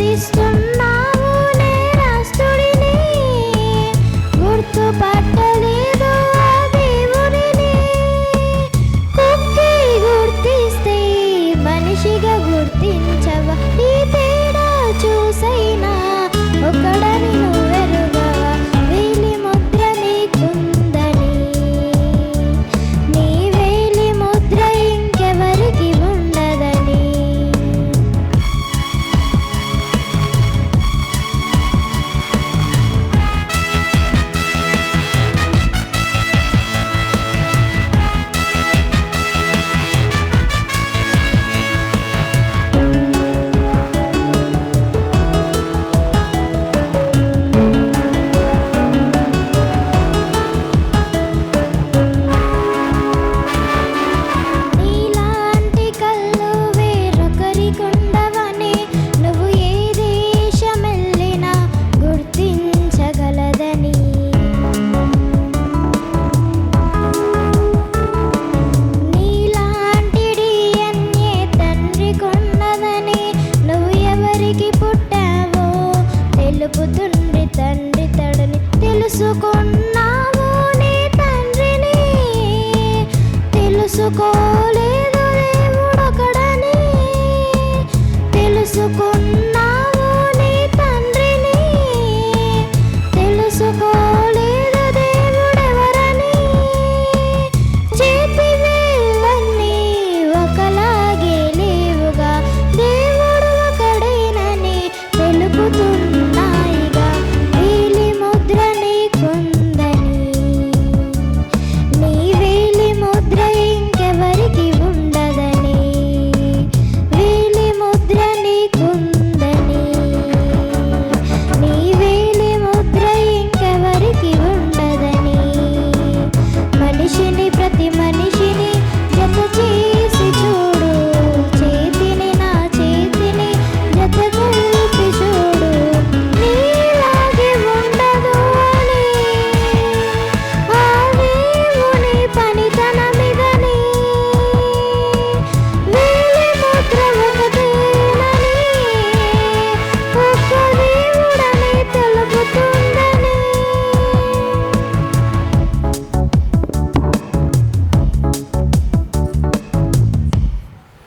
నివసిస్తున్నావు గుర్తిస్తే మనిషిగా గుర్తించవ? ఈ తేడా చూసైనా ఒకడ తెలుసుకో